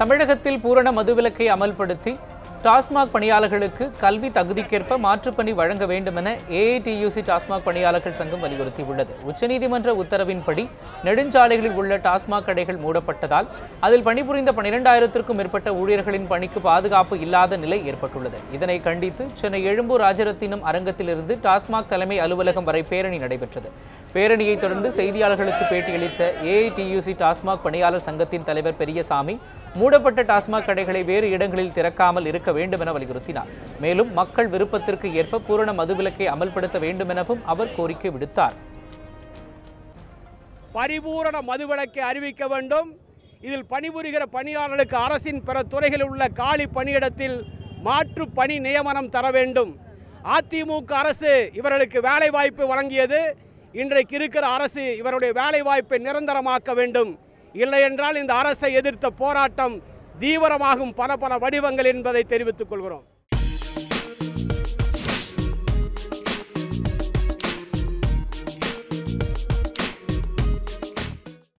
தமிழகத்தில் பூரண மதுவிலக்கை அமல்படுத்தி டாஸ்மாக் பணியாளர்களுக்கு கல்வி தகுதிக்கேற்ப மாற்றுப்பணி வழங்க வேண்டும் என ஏஐடியூசி டாஸ்மாக் பணியாளர்கள் சங்கம் வலியுறுத்தியுள்ளது. உச்சநீதிமன்ற உத்தரவின்படி நெடுஞ்சாலைகளில் உள்ள டாஸ்மாக் கடைகள் மூடப்பட்டதால் அதில் பணிபுரிந்த பனிரெண்டாயிரத்திற்கும் மேற்பட்ட ஊழியர்களின் பணிக்கு பாதுகாப்பு இல்லாத நிலை ஏற்பட்டுள்ளது. இதனை கண்டித்து சென்னை எழும்பூர் ராஜரத்தினம் அரங்கத்திலிருந்து டாஸ்மாக் தலைமை அலுவலகம் வரை பேரணி நடைபெற்றது. பேரணியை தொடர்ந்து செய்தியாளர்களுக்கு பேட்டியளித்த ஏஐடியூசி டாஸ்மாக் பணியாளர் சங்கத்தின் தலைவர் பெரியசாமி மூடப்பட்ட டாஸ்மாக் கடைகளை வேறு இடங்களில் திறக்காமல் இருக்க வேண்டும் என வலியுறுத்தினார். மேலும் மக்கள் விருப்பத்திற்கு ஏற்ப பூரண மதுவிலக்கை அமல்படுத்த வேண்டும் எனவும் அவர் கோரிக்கை விடுத்தார். பரிபூரண மதுவிலக்கை அறிவிக்க வேண்டும். இதில் பணிபுரிகிற பணியாளர்களுக்கு அரசின் பிற துறைகளில் உள்ள காலி பணியிடத்தில் மாற்று பணி நியமனம் தர வேண்டும். அதிமுக அரசு இவர்களுக்கு வேலை வாய்ப்பு வழங்கியது. இன்றைக்கு இருக்கிற அரசு இவருடைய வேலை வாய்ப்பை நிரந்தரமாக்க வேண்டும். இல்லை என்றால் இந்த அரசை எதிர்த்த போராட்டம் தீவிரமாகும் பல பல வடிவங்கள் என்பதை தெரிவித்துக் கொள்கிறோம்.